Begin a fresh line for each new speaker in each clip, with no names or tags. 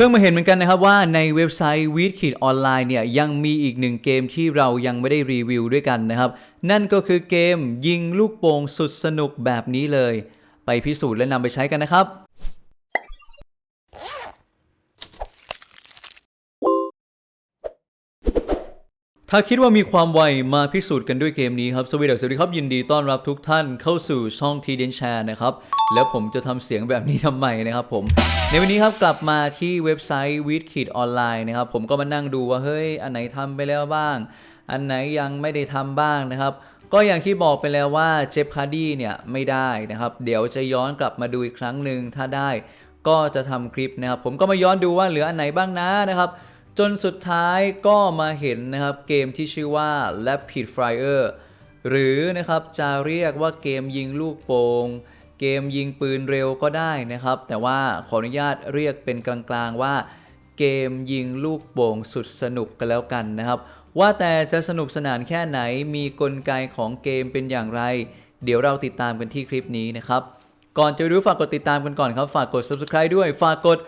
เพิ่งมาเห็นเหมือนกันนะครับว่าในเว็บไซต์วีดขีดออนไลน์เนี่ยยังมีอีกหนึ่งเกมที่เรายังไม่ได้รีวิวด้วยกันนะครับ นั่นก็คือเกมยิงลูกโป่งสุดสนุกแบบนี้เลย ไปพิสูจน์และนำไปใช้กันนะครับ ถ้าคิดว่ามีความไวมาพิสูจน์กันด้วยเกมนี้ครับ สวัสดีครับสวัสดีครับ ยินดีต้อนรับทุกท่านเข้าสู่ช่องทีเดนแชร์นะครับ แล้วผมจะทำเสียงแบบนี้ทำไมนะครับผม ในวันนี้ครับกลับมาที่เว็บไซต์วิดขีดออนไลน์นะครับ ผมก็มานั่งดูว่า เฮ้ย อันไหนทำไปแล้วบ้าง อันไหนยังไม่ได้ทำบ้างนะครับ ก็อย่างที่บอกไปแล้วว่าเจฟคาร์ดี้เนี่ยไม่ได้นะครับ เดี๋ยวจะย้อนกลับมาดูอีกครั้งหนึ่งถ้าได้ก็จะทำคลิปนะครับ ผมก็มาย้อนดูว่าเหลืออันไหนบ้างนะนะครับ จนสุดท้ายก็มาเห็นนะครับเกมที่ชื่อว่า Rapid Fire หรือนะครับจะเรียกว่าเกมยิงลูกโป่งเกมยิงปืนเร็วก็ได้นะครับ แต่ว่าขออนุญาตเรียกเป็นกลางๆว่า เกมยิงลูกโป่งสุดสนุกกันแล้วกันนะครับ ว่าแต่จะสนุกสนานแค่ไหนมีกลไกของเกมเป็นอย่างไร เดี๋ยวเราติดตามกันที่คลิปนี้นะครับ ก่อนจะรู้ฝากกดติดตามกันก่อนครับ ฝากกด subscribe ด้วยฝากกด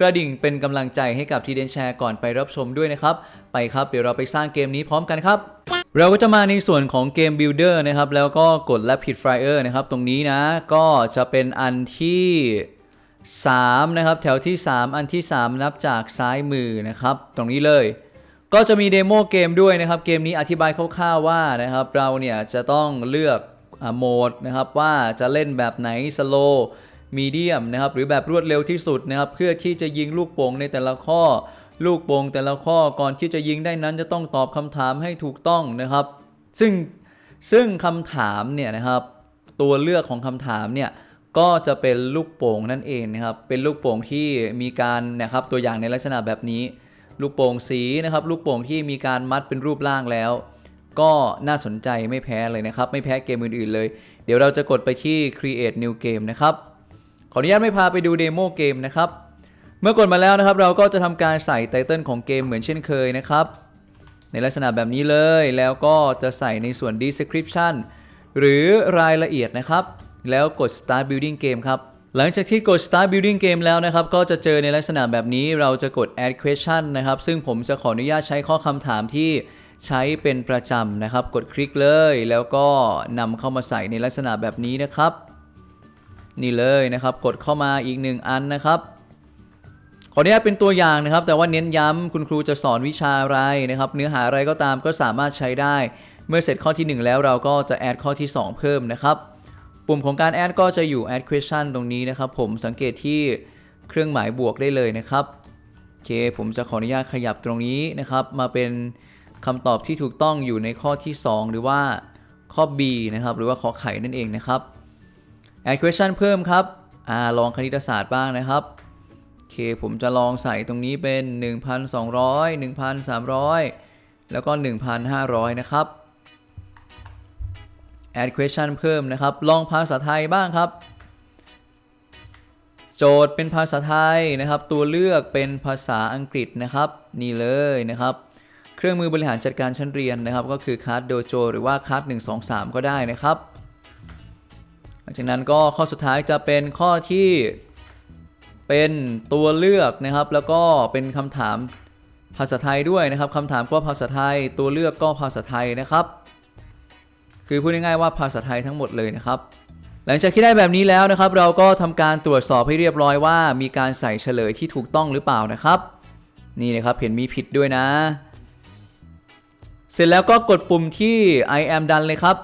กระดิ่งเป็นกำลังใจให้กับทีเดนแชร์ก่อนไปรับชมด้วยนะครับ ไปครับ เดี๋ยวเราไปสร้างเกมนี้พร้อมกันครับ เราก็จะมาในส่วนของเกม Builder นะครับ แล้วก็กด Rapid Fire นะครับ ตรงนี้นะ ก็จะเป็นอันที่3นะครับ แถวที่ 3 อันที่ 3 นับจากซ้ายมือนะครับ ตรงนี้เลย ก็จะมีเดโมเกมด้วยนะครับ เกมนี้อธิบายคร่าวๆว่านะครับ เราเนี่ยจะต้องเลือกอโหมดนะครับว่าจะเล่นแบบไหนสโล มีเดียมนะครับหรือแบบรวดเร็วที่สุดนะครับเพื่อที่จะยิงลูกโป่งในแต่ละข้อ ลูกโป่งแต่ละข้อก่อนที่จะยิงได้นั้นจะต้องตอบคำถามให้ถูกต้องนะครับ ซึ่งซึ่งคำถามเนี่ยนะครับตัวเลือกของคำถามเนี่ยก็จะเป็นลูกโป่งนั่นเองนะครับ เป็นลูกโป่งที่มีการนะครับตัวอย่างในลักษณะแบบนี้ ลูกโป่งสีนะครับ ลูกโป่งที่มีการมัดเป็นรูปร่างแล้ว ก็น่าสนใจไม่แพ้เลยนะครับ ไม่แพ้เกมอื่นๆเลย เดี๋ยวเราจะกดไปที่ create new game นะครับ ขออนุญาตไม่พาไปดูเดโมเกมนะครับ เมื่อกดมาแล้วนะครับ เราก็จะทำการใส่ไตเติลของเกมเหมือนเช่นเคยนะครับ ในลักษณะแบบนี้เลยแล้วก็จะใส่ในส่วน description หรือรายละเอียดนะครับ แล้วกด start building game ครับหลังจากที่กด start building game แล้วนะครับ ก็จะเจอในลักษณะแบบนี้เราจะกด add question นะครับ ซึ่งผมจะขออนุญาตใช้ข้อคำถามที่ใช้เป็นประจำนะครับ กดคลิกเลย แล้วก็นำเข้ามาใส่ในลักษณะแบบนี้นะครับ นี่เลยนะครับ กดเข้ามาอีกหนึ่งอันนะครับขออนุญาตเป็นตัวอย่างนะครับ แต่ว่าเน้นย้ำคุณครูจะสอนวิชาอะไรนะครับ เนื้อหาอะไรก็ตามก็สามารถใช้ได้ เมื่อเสร็จข้อที่ 1 แล้วเราก็จะแอดข้อที่ 2 เพิ่มนะครับ ปุ่มของการแอดก็จะอยู่ add question ตรงนี้นะครับ ผมสังเกตที่เครื่องหมายบวกได้เลยนะครับโอเค ผมจะขออนุญาตขยับตรงนี้นะครับ มาเป็นคำตอบที่ถูกต้องอยู่ในข้อที่ 2 หรือว่าข้อ B นะครับหรือว่าขอไข่นั่นเองนะครับ add question เพิ่มครับอ่าลองคณิตศาสตร์บ้างนะครับโอเคผมจะลองใส่ตรงนี้เป็น 1,200 1,300 แล้วก็ 1,500 นะครับ add question เพิ่มนะครับ ลองภาษาไทยบ้างครับ โจทย์เป็นภาษาไทยนะครับ ตัวเลือกเป็นภาษาอังกฤษนะครับ นี่เลยนะครับ เครื่องมือบริหารจัดการชั้นเรียนนะครับ ก็คือ Card Dojo หรือว่า Card 123 ก็ได้นะครับ ลังจากนั้นก็ข้อสุดท้ายจะเป็นข้อที่เป็นตัวเลือกนะครับ แล้วก็เป็นคำถามภาษาไทยด้วยนะครับคำถามก็ภาษาไทย ตัวเลือกก็ภาษาไทยนะครับ คือพูดง่ายๆว่าภาษาไทยทั้งหมดเลยนะครับ หลังจากที่ได้แบบนี้แล้วนะครับ เราก็ทำการตรวจสอบให้เรียบร้อยว่า มีการใส่เฉลยที่ถูกต้องหรือเปล่านะครับ นี่นะครับเห็นมีผิดด้วยนะ เสร็จแล้วก็กดปุ่มที่ I am done เลยครับ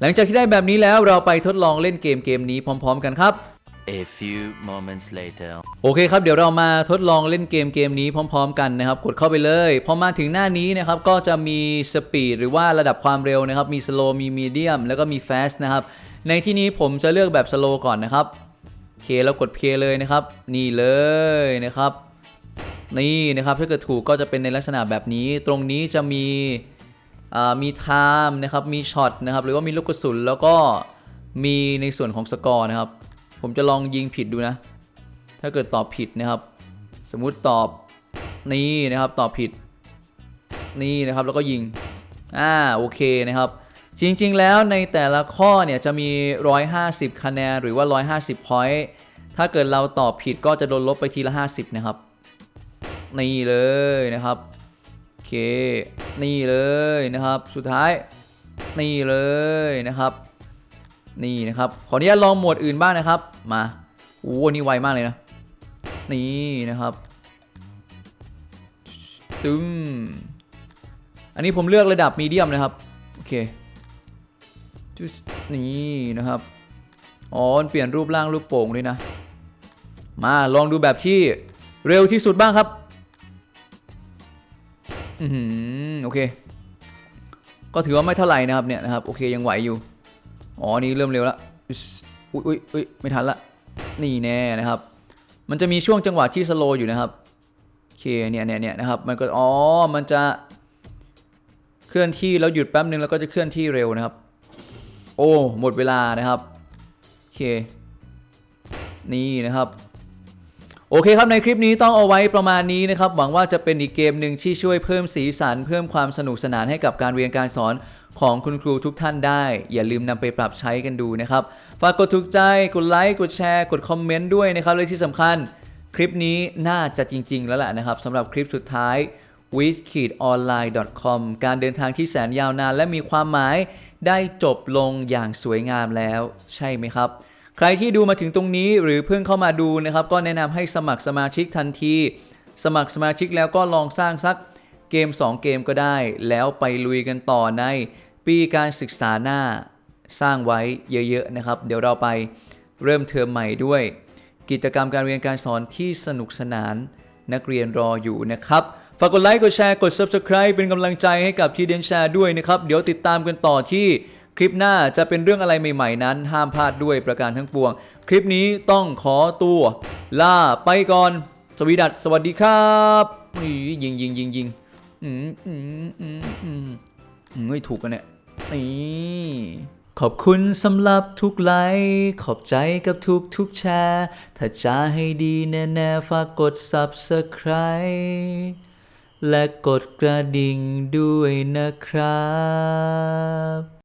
หลังจากที่ได้แบบนี้แล้วเราไปทดลองเล่นเกมเกมนี้พร้อม ๆ กันครับ
A few moments later.
โอเคครับเดี๋ยวเรามาทดลองเล่นเกมเกมนี้พร้อม ๆ กันนะครับกดเข้าไปเลยพอมาถึงหน้านี้นะครับก็จะมีสปีดหรือว่าระดับความเร็วนะครับมีสโลมีมีเดียมแล้วก็มีฟ a สนะครับในที่นี้ผมจะเลือกแบบสโลก่อนนะครับโอเคแล้วกดเพย์เลยนะครับ นี่เลยนะครับ นี่นะครับถ้าเกิดถูกก็จะเป็นในลักษณะแบบนี้ตรงนี้จะมีอ่า มีไทม์นะครับ มีช็อตนะครับ หรือว่ามีลูกกระสุน แล้วก็มีในส่วนของสกอร์นะครับ ผมจะลองยิงผิดดูนะ ถ้าเกิดตอบผิดนะครับ สมมุติตอบนี่นะครับ ตอบผิด นี่นะครับ แล้วก็ยิง อ่า โอเคนะครับ จริงๆ แล้วในแต่ละข้อเนี่ยจะมี 150 คะแนน หรือว่า 150 point ถ้าเกิดเราตอบผิดก็จะโดนลบไปทีละ 50 นะครับ นี่เลยนะครับ โอเค นี่เลยนะครับ สุดท้ายนี่เลยนะครับ นี่นะครับ ขออนุญาตลองหมวดอื่นบ้างนะครับ มาโอ้โหนี่ไวมากเลยนะ นี่นะครับตึมอันนี้ผมเลือกระดับมีเดียมนะครับ โอเคจุ๊สนี่นะครับ อ๋อเปลี่ยนรูปร่างรูปโป่งด้วยนะ มาลองดูแบบที่เร็วที่สุดบ้างครับ อือหือโอเค ก็ถือว่าไม่เท่าไหร่นะครับเนี่ยนะครับโอเคยังไหวอยู่อ๋อนี่เริ่มเร็วล้วอึ๊สอุ้ยอุ้ยอุ้ยไม่ทันละนี่แน่นะครับ มันจะมีช่วงจังหวะที่สโลว์อยู่นะครับโอเคเนี่ยเนี่ยเนี่ยนะครับ มันก็อ๋อมันจะเคลื่อนที่แล้วหยุดแป๊บนึงแล้วก็จะเคลื่อนที่เร็วนะครับ โอ้หมดเวลานะครับโอเค นี่นะครับ โอเคครับ ในคลิปนี้ต้องเอาไว้ประมาณนี้นะครับ หวังว่าจะเป็นอีกเกมหนึ่งที่ช่วยเพิ่มสีสัน เพิ่มความสนุกสนานให้กับการเรียนการสอนของคุณครูทุกท่านได้ อย่าลืมนำไปปรับใช้กันดูนะครับ ฝากกดถูกใจ กดไลค์ กดแชร์ กดคอมเมนต์ด้วยนะครับและที่สำคัญ คลิปนี้น่าจะจริง ๆ แล้วแหละนะครับสำหรับคลิปสุดท้าย w i z k i d o n l i n e c o m การเดินทางที่แสนยาวนานและมีความหมายได้จบลงอย่างสวยงามแล้ว ใช่ไหมครับ ใครที่ดูมาถึงตรงนี้หรือเพิ่งเข้ามาดูนะครับ ก็แนะนำให้สมัครสมาชิกทันที สมัครสมาชิกแล้วก็ลองสร้างสักเกม 2 เกมก็ได้ แล้วไปลุยกันต่อในปีการศึกษาหน้าสร้างไว้เยอะๆนะครับ เดี๋ยวเราไปเริ่มเทอมใหม่ด้วย กิจกรรมการเรียนการสอนที่สนุกสนานนักเรียนรออยู่นะครับ ฝากกดไลค์ กดแชร์ กด Subscribe เป็นกำลังใจให้กับทีเดนแชร์ด้วยนะครับ เดี๋ยวติดตามกันต่อที่ คลิปหน้าจะเป็นเรื่องอะไรใหม่ๆนั้น ห้ามพลาดด้วยประการทั้งปวง คลิปนี้ต้องขอตัวลาไปก่อน สวีดัสสวัสดีครับยิงยิงยิงยิงอืมอืมอืมอืมไม่ถูกกันเนี่ยนี่ขอบคุณสำหรับทุกไลค์ขอบใจกับทุกทุกแชร์ ถ้าจะให้ดีแน่ๆฝากกด Subscribe และกดกระดิ่งด้วยนะครับ